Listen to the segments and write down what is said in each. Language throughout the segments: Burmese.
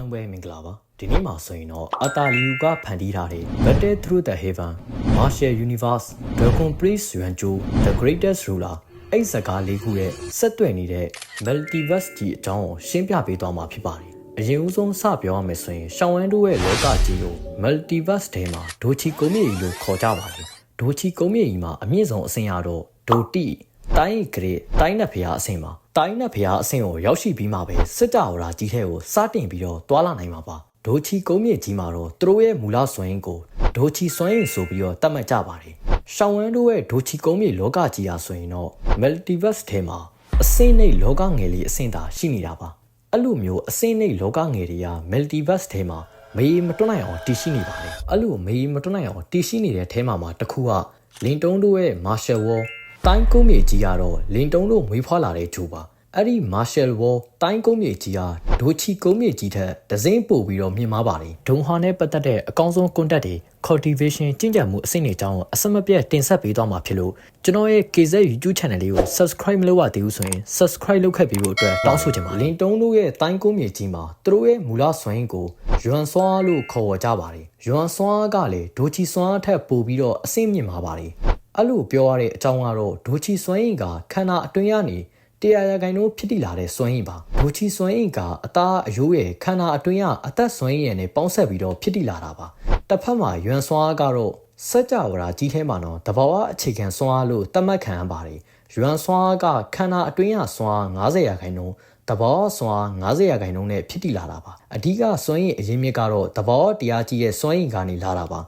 လုံးပဲမင်္ဂလာပါဒီနေ့မှာဆိုရင်တော့အတာလီယူကဖန်တီးထားတဲ့ Battle Through the Heaven Martial Universe Dragon Prince Yuanzhou The Greatest Ruler အဲ့စကားလေးခုရဲ့ဆက်သွယ်နေတဲ့ Multiverse ကြီးအကြောင်းကိုရှင်းပြပေးသွားမှာဖြစ်ပါတယ်အရင်ဦးဆုံးစပြောရမယ်ဆိုရင်ရှောင်းဝမ်တို့ရဲ့လောကကြီးကို Multiverse ထဲမှာဒိုချီကုန်းမြေကြီးလို့ခေါ်ကြပါတယ်ဒိုချီကုန်းမြေကြီးမှာအမြင့်ဆုံးအဆင့်ရတော့ဒိုတီ တိုင်းဂရေတိုင်းနက်ဖျားအဆင့်ပါတိုင်းနက်ဖျားအဆင့်ကိုရောက်ရှိပြီးမှပဲစစ်ကြောရာကြီးထဲကိုစတင်ပြီးတော့တွာလာနိုင်မှာပါဒိုချီကုန်းမြေကြီးမှာတော့သူတို့ရဲ့မူလစွမ်းရင်းကိုဒိုချီစွမ်းရင်းဆိုပြီးတော့သတ်မှတ်ကြပါတယ်ရှောင်းဝမ်တို့ရဲ့ဒိုချီကုန်းမြေလောကကြီးဟာဆိုရင်တော့ multiverse ထဲမှာအစင်းနှိတ်လောကငယ်လေးအဆင့်သာရှိနေတာပါအဲ့လိုမျိုးအစင်းနှိတ်လောကငယ်တွေက multiverse ထဲမှာမေးမတွန်းနိုင်အောင်တည်ရှိနေပါလေအဲ့လိုမေးမတွန်းနိုင်အောင်တည်ရှိနေတဲ့ထဲမှာမှာတစ်ခုကလင်တုံးတို့ရဲ့ martial wall တိုင်းကုန်းမြေကြီးကတော့လင်တုံးတို့မွေးဖွားလာတဲ့ဂျိုပါအဲ့ဒီ Marshall Wall တိုင်းကုန်းမြေကြီးဟာဒိုချီကုန်းမြေကြီးထက်ဒဇင်းပို့ပြီးတော့မြင်မာပါတယ်ဒုံဟာနဲ့ပတ်သက်တဲ့အကောင်းဆုံး contact တွေ cultivation ကျင့်ကြံမှုအဆင့်တွေအကြောင်းအစမပြတ်တင်ဆက်ပေးသွားမှာဖြစ်လို့ကျွန်တော်ရဲ့ KZ YouTube channel လေးကို subscribe မလုပ်ရသေးဘူးဆိုရင် subscribe လုပ်ခဲ့ပြီးဖို့အတွက်တောင်းဆိုချင်ပါတယ်လင်တုံးတို့ရဲ့တိုင်းကုန်းမြေကြီးမှာသူတို့ရဲ့မူလစွမ်းရင်းကိုယွမ်ဆွာလို့ခေါ်ဝေါ်ကြပါတယ်ယွမ်ဆွာကလည်းဒိုချီဆွာထက်ပိုပြီးတော့အဆင့်မြင့်မှာပါတယ် အဲ့လိုပြောရတဲ့အကြောင်းကတော့ဒိုချီစွမ်းရင်ကခန္ဓာအတွင်းကနေတရားရဂိုင်တို့ဖြစ်တည်လာတဲ့စွမ်းရင်ပါဒိုချီစွမ်းရင်ကအသားအယိုးရဲ့ခန္ဓာအတွင်းကအသက်စွမ်းရင်နဲ့ပေါင်းဆက်ပြီးတော့ဖြစ်တည်လာတာပါတစ်ဖက်မှာယွမ်စွမ်းအားကတော့စัจ java ရာကြီးထဲမှာတော့တဘာဝအခြေခံစွမ်းအားလို့သတ်မှတ်ခံရပါတယ်ယွမ်စွမ်းအားကခန္ဓာအတွင်းရစွမ်းအား90ရာခိုင်နှုန်းတဘောစွမ်း90ရာခိုင်နှုန်းနဲ့ဖြစ်တည်လာတာပါအဓိကစွမ်းရည်အရင်းမြစ်ကတော့တဘောတရားကြီးရဲ့စွမ်းရည်ကနေလာတာပါ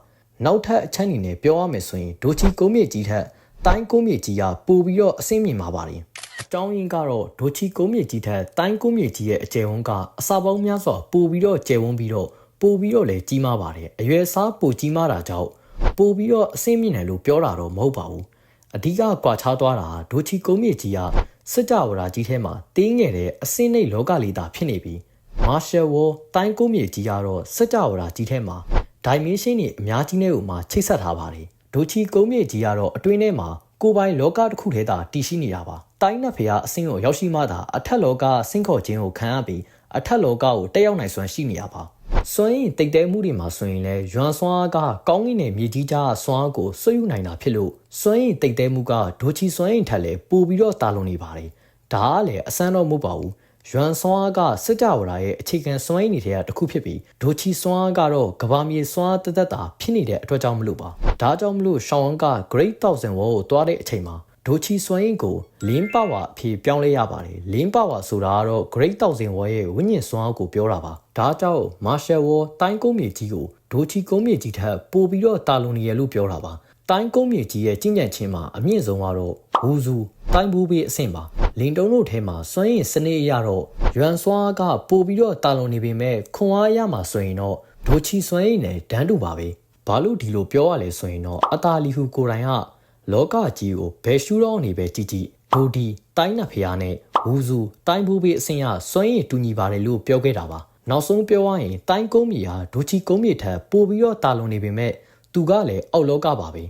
နောက်ထပ်အချက်အနေနဲ့ပြောရမယ်ဆိုရင်ဒိုချီကုန်းမြေကြီးထက်တိုင်းကုန်းမြေကြီးကပိုပြီးတော့အဆင့်မြင့်မှာပါတယ်အကြောင်းရင်းကတော့ဒိုချီကုန်းမြေကြီးထက်တိုင်းကုန်းမြေကြီးရဲ့အကျယ်ဝန်းကအစာပေါင်းများစွာပိုပြီးတော့ကျယ်ဝန်းပြီးတော့ပိုပြီးတော့လည်းကြီးမားပါတယ်အရွယ်စားပိုကြီးမားတာကြောင့်ပိုပြီးတော့အဆင့်မြင့်တယ်လို့ပြောတာတော့မဟုတ်ပါဘူးအဓိကကွာခြားသွားတာဒိုချီကုန်းမြေကြီးကစစ်ကြဝဠာကြီးထဲမှာတင်းငယ်တဲ့အစင်းနှိတ်လောကလေးသာဖြစ်နေပြီး Marshall Wall တိုင်းကုန်းမြေကြီးကတော့စစ်ကြဝဠာကြီးထဲမှာ dimension တွေအများကြီးနဲ့ဥမှာချိတ်ဆက်ထားပါတယ်ဒိုချီကုန်းမြေကြီးကတော့အတွင်းထဲမှာကိုယ်ပိုင်လောကတစ်ခုထဲသာတည်ရှိနေတာပါတိုင်းနက်ဖျားအဆင့်ကိုရောက်ရှိမှသာအထက်လောကဆင့်ခေါ်ခြင်းကိုခံရပြီးအထက်လောကကိုတက်ရောက်နိုင်စွမ်းရှိနေရပါစွမ်းရင်တိတ်တဲမှုတွေမှာဆိုရင်လည်းရွမ်စွမ်းအားကကောင်းကင်နဲ့မြေကြီးကြားစွမ်းအားကိုဆွေးယူနိုင်တာဖြစ်လို့စွမ်းရင်တိတ်တဲမှုကဒိုချီစွမ်းရင်ထက်လည်းပိုပြီးတော့တာလွန်နေပါတယ်ဒါကလည်းအစမ်းတော့မဟုတ်ပါဘူး ယွမ်ဆွမ်းအားကစစ်ကြဝဠာရဲ့အခြေခံစွမ်းရည်နေတဲ့တစ်ခုဖြစ်ပြီးဒိုချီဆွမ်းအားကတော့ကဘာမြေစွမ်းအားတသက်တာဖြစ်နေတဲ့အတွက်ကြောင့်မလို့ပါဒါကြောင့်မလို့ရှောင်းဝမ်က Great Thousand Wall ကိုတွားတဲ့အချိန်မှာဒိုချီစွမ်းရည်ကိုလင်းပါဝါအဖြစ်ပြောင်းလဲရပါတယ်လင်းပါဝါဆိုတာကတော့ Great Thousand Wall ရဲ့ဝိညာဉ်စွမ်းအားကိုပြောတာပါဒါကြောင့် Marshall Wall တိုင်းကုန်းမြေကြီးကိုဒိုချီကုန်းမြေကြီးထက်ပိုပြီးတော့တာလွန်နေရလို့ပြောတာပါတိုင်းကုန်းမြေကြီးရဲ့ကျင့်ကြံခြင်းမှာအမြင့်ဆုံးကတော့ဝူဇူတိုင်းဘူးဘေးအဆင့်ပါ လင်တုံးတို့ထဲမှာစွမ်းရည်စနစ်အရတော့ရွမ်စွာကပို့ပြီးတော့တာလွန်နေပေမဲ့ခွန်အားရမှာဆိုရင်တော့ဒိုချီစွမ်းရည်နဲ့ဒန်းတူပါပဲဘာလို့ဒီလိုပြောရလဲဆိုရင်တော့အတာလီဟူကိုတိုင်ကလောကကြီးကိုဘယ်ရှူတော့နေပဲကြည်ကြည်ဒိုဒီတိုင်းနဖျားနဲ့ဝူဇူတိုင်းဘူးဘေးအဆင့်ရစွမ်းရည်တူညီပါတယ်လို့ပြောခဲ့တာပါနောက်ဆုံးပြောရရင်တိုင်းကုန်းမြေဟာဒိုချီကုန်းမြေထက်ပိုပြီးတော့တာလွန်နေပေမဲ့သူကလည်းအောက်လောကပါပဲ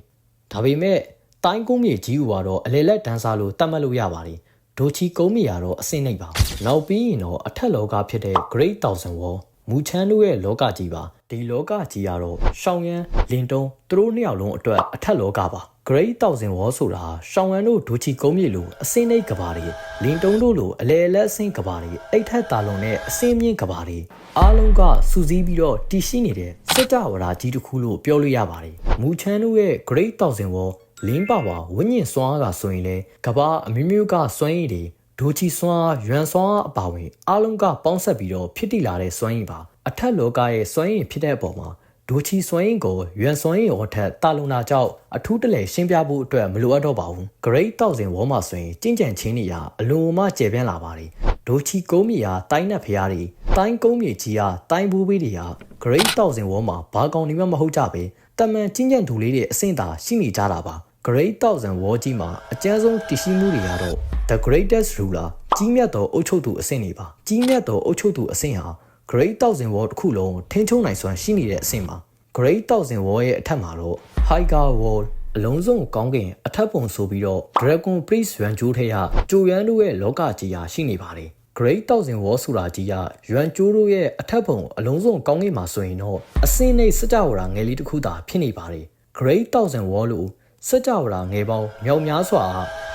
ဒါပေမဲ့တိုင်းကုန်းမြေကြီးကတော့အလေလက်ဒန်းစားလို့တတ်မှတ်လို့ရပါတယ် ဒိုချီကုန်းမြေကတော့အစင်းနှိပ်ပါနောက်ပြီးရင်တော့အထက်လောကဖြစ်တဲ့ Great Thousand Wall မူချမ်းတို့ရဲ့လောကကြီးပါဒီလောကကြီးကတော့ရှောင်းရန်လင်တုံးသူတို့နှစ်ယောက်လုံးအတွက်အထက်လောကပါ Great Thousand Wall ဆိုတာရှောင်းရန်တို့ဒိုချီကုန်းမြေလိုအစင်းနှိပ်ကဘာတွေလင်တုံးတို့လိုအလေလက်အစင်းကဘာတွေအိတ်ထက်တာလွန်တဲ့အစင်းမြင့်ကဘာတွေအားလုံးကစူးစီးပြီးတော့တည်ရှိနေတဲ့စစ်တဝရာကြီးတစ်ခုလို့ပြောလို့ရပါတယ်မူချမ်းတို့ရဲ့ Great Thousand Wall လင်းပါပါဝိညာဉ်စွမ်းအားကဆိုရင်လေကဘာအမျိုးမျိုးကစွမ်းရည်တွေဒိုချီစွမ်းအားရွမ်စွမ်းအားအပါဝင်အားလုံးကပေါင်းဆက်ပြီးတော့ဖြစ်တည်လာတဲ့စွမ်းရည်ပါအထက်လောကရဲ့စွမ်းရည်ဖြစ်တဲ့အပေါ်မှာဒိုချီစွမ်းရည်ကိုရွမ်စွမ်းရည်ရောထက်တာလုံတာကြောင့်အထူးတလဲရှင်းပြဖို့အတွက်မလိုအပ်တော့ပါဘူး Great 1000ဝေါ်မှာဆိုရင်ကြင်ကြံချင်းနေရအလွန်မှကျေပြန့်လာပါတယ်ဒိုချီကုန်းမြေဟာတိုင်းနက်ဖျားတွေတိုင်းကုန်းမြေကြီးဟာတိုင်းဘူးဘေးတွေဟာ Great 1000ဝေါ်မှာဘာကောင်နေမှမဟုတ်ကြပဲတမန်ချင်းကြံသူလေးတွေအဆင့်သာရှိနေကြတာပါ Great Thousand War ကြီးမှာအကျဉ်းဆုံးတည်ရှိမှုတွေကတော့ The Greatest Ruler ကြီးမြတ်သောအုပ်ချုပ်သူအဆင့်တွေပါကြီးမြတ်သောအုပ်ချုပ်သူအဆင့်ဟာ Great Thousand War တစ်ခုလုံးထိန်းချုပ်နိုင်စွမ်းရှိနေတဲ့အဆင့်ပါ Great Thousand War ရဲ့အထက်မှာတော့ Higher Wall အလုံးစုံကောင်းကင်အထက်ပုံဆိုပြီးတော့ Dragon Priest ရွမ်ဂျိုးထဲကကြိုရန်တို့ရဲ့လောကကြီးဟာရှိနေပါတယ် Great Thousand War ဆိုတာကြီးကရွမ်ကျိုးတို့ရဲ့အထက်ပုံအလုံးစုံကောင်းကင်မှာဆိုရင်တော့အစင်းနဲ့စကြဝဠာငယ်လေးတစ်ခုသာဖြစ်နေပါတယ် Great Thousand War လို့ စကြဝဠာငယ်ပေါင်းမြောက်များစွာ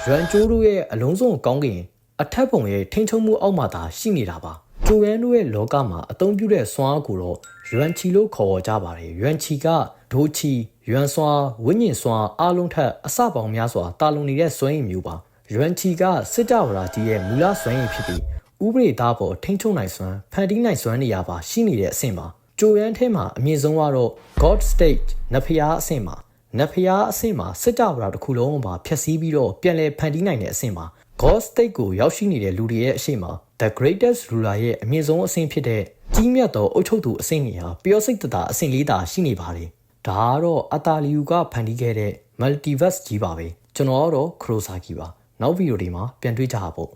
ရွမ်ကျိုးတို့ရဲ့အလုံးစုံကောင်းကင်အထက်ပုံရဲ့ထိန်းချုပ်မှုအောက်မှာသာရှိနေတာပါကျိုရန်တို့ရဲ့လောကမှာအသုံးပြုတဲ့စွမ်းအားကိုတော့ရွမ်ချီလို့ခေါ်ဝေါ်ကြပါတယ်ရွမ်ချီကဒိုချီရွမ်စွာဝိညာဉ်စွာအားလုံးထက်အစပေါင်းများစွာတာလုံနေတဲ့စွမ်းရည်မျိုးပါရွမ်ချီကစစ်ကြဝဠာကြီးရဲ့မူလစွမ်းရည်ဖြစ်ပြီးဥပဒေသားပေါ်ထိန်းချုပ်နိုင်စွမ်းဖန်တီးနိုင်စွမ်းနေရာပါရှိနေတဲ့အဆင့်ပါကျိုရန်ထဲမှာအမြင့်ဆုံးကတော့ God State နဖျားအဆင့်ပါ နဖျားအဆင့်မှာစစ်ကြဝဠာတစ်ခုလုံးပါဖျက်ဆီးပြီးတော့ပြန်လည်ဖန်တီးနိုင်တဲ့အဆင့်ပါ God State ကိုရောက်ရှိနေတဲ့လူတွေရဲ့အရှိမ The Greatest Ruler ရဲ့အမြင့်ဆုံးအဆင့်ဖြစ်တဲ့ကြီးမြတ်သောအုပ်ချုပ်သူအဆင့်ကြီးဟာပျော်စိတ်တသာအဆင့်လေးသာရှိနေပါတယ်။ဒါကတော့အတာလီယူကဖန်တီးခဲ့တဲ့ Multiverse ကြီးပါပဲ။ကျွန်တော်ကတော့ Kurosaki ပါ။နောက်ဗီဒီယိုဒီမှာပြန်တွေ့ကြပါပေါ့။